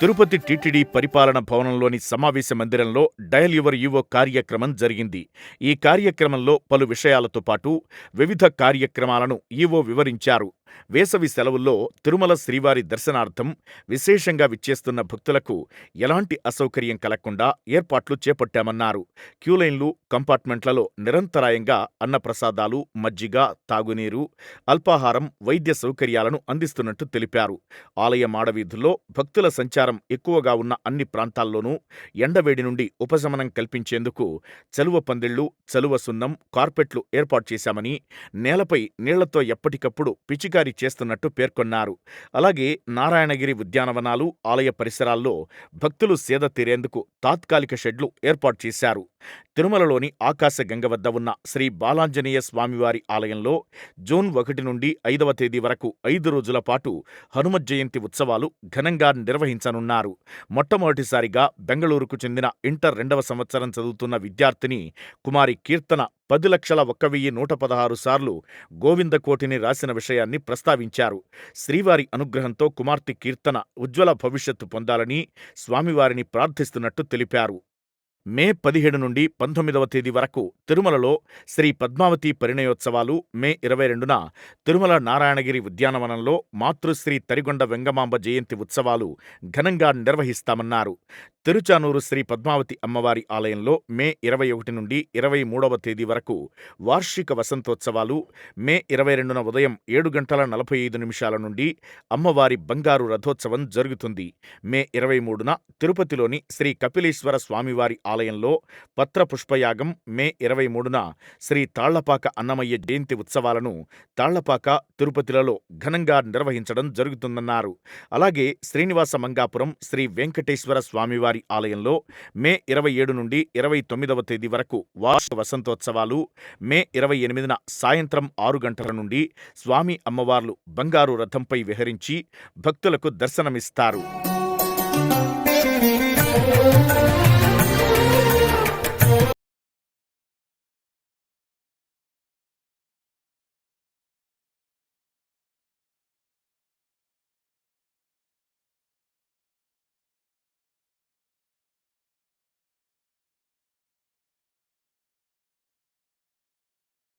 Tirupati TTD పరిపాలన భవనంలోని సమావేశ మందిరంలో డయల్ యువర్ యువో కార్యక్రమం జరిగింది. ఈ కార్యక్రమంలో పలు విషయాలతో పాటు వివిధ కార్యక్రమాలను ఈవో వివరించారు. వేసవి సెలవుల్లో తిరుమల శ్రీవారి దర్శనార్థం విశేషంగా విచ్చేస్తున్న భక్తులకు ఎలాంటి అసౌకర్యం కలగకుండా ఏర్పాట్లు చేపట్టామన్నారు. క్యూలైన్లు కంపార్ట్మెంట్లలో నిరంతరాయంగా అన్నప్రసాదాలు మజ్జిగ తాగునీరు అల్పాహారం వైద్య సౌకర్యాలను అందిస్తున్నట్టు తెలిపారు. ఆలయ మాడవీధుల్లో భక్తుల సంచారం ఎక్కువగా ఉన్న అన్ని ప్రాంతాల్లోనూ ఎండవేడి నుండి ఉపశమనం కల్పించేందుకు చలువ పందిళ్ళు చలువ సున్నం కార్పెట్లు ఏర్పాటు చేశామని నేలపై నీళ్ళతో ఎప్పటికప్పుడు అధికారి చేస్తున్నట్టు పేర్కొన్నారు. అలాగే నారాయణగిరి ఉద్యానవనాలు ఆలయ పరిసరాల్లో భక్తులు సేద తీరేందుకు తాత్కాలిక షెడ్లు ఏర్పాటు చేశారు. తిరుమలలోని ఆకాశగంగ వద్ద ఉన్న శ్రీ బాలాంజనేయ స్వామివారి ఆలయంలో జూన్ ఒకటి నుండి ఐదవ తేదీ వరకు ఐదు రోజుల పాటు హనుమ జయంతి ఉత్సవాలు ఘనంగా నిర్వహించనున్నారు. మొట్టమొదటిసారిగా బెంగళూరుకు చెందిన ఇంటర్ రెండవ సంవత్సరం చదువుతున్న విద్యార్థిని కుమారి కీర్తన పది లక్షల ఒక్క వెయ్యి నూట పదహారు సార్లు గోవిందకోటిని రాసిన విషయాన్ని ప్రస్తావించారు. శ్రీవారి అనుగ్రహంతో కుమార్తె కీర్తన ఉజ్వల భవిష్యత్తు పొందాలని స్వామివారిని ప్రార్థిస్తున్నట్టు తెలిపారు. మే పదిహేడు నుండి పంతొమ్మిదవ తేదీ వరకు తిరుమలలో శ్రీ పద్మావతి పరిణయోత్సవాలు మే ఇరవై రెండున తిరుమల నారాయణగిరి ఉద్యానవనంలో మాతృశ్రీ తరిగొండ వెంగమాంబ జయంతి ఉత్సవాలు ఘనంగా నిర్వహిస్తామన్నారు. తిరుచానూరు శ్రీ పద్మావతి అమ్మవారి ఆలయంలో మే ఇరవై ఒకటి నుండి ఇరవై మూడవ తేదీ వరకు వార్షిక వసంతోత్సవాలు మే ఇరవై రెండున ఉదయం ఏడు గంటల నలభై ఐదు నిమిషాల నుండి అమ్మవారి బంగారు రథోత్సవం జరుగుతుంది. మే ఇరవై మూడున తిరుపతిలోని శ్రీ కపిలేశ్వర స్వామివారి ఆలయంలో పత్ర పుష్పయాగం మే ఇరవై మూడున శ్రీ తాళ్ళపాక అన్నమయ్య జయంతి ఉత్సవాలను తాళ్ళపాక తిరుపతిలలో ఘనంగా నిర్వహించడం జరుగుతుందన్నారు. అలాగే శ్రీనివాస మంగాపురం శ్రీ వెంకటేశ్వర స్వామివారి ఆలయంలో మే ఇరవై ఏడు నుండి ఇరవై తొమ్మిదవ తేదీ వరకు వార్షిక వసంతోత్సవాలు మే ఇరవై ఎనిమిదిన సాయంత్రం ఆరు గంటల నుండి స్వామి అమ్మవార్లు బంగారు రథంపై విహరించి భక్తులకు దర్శనమిస్తారు.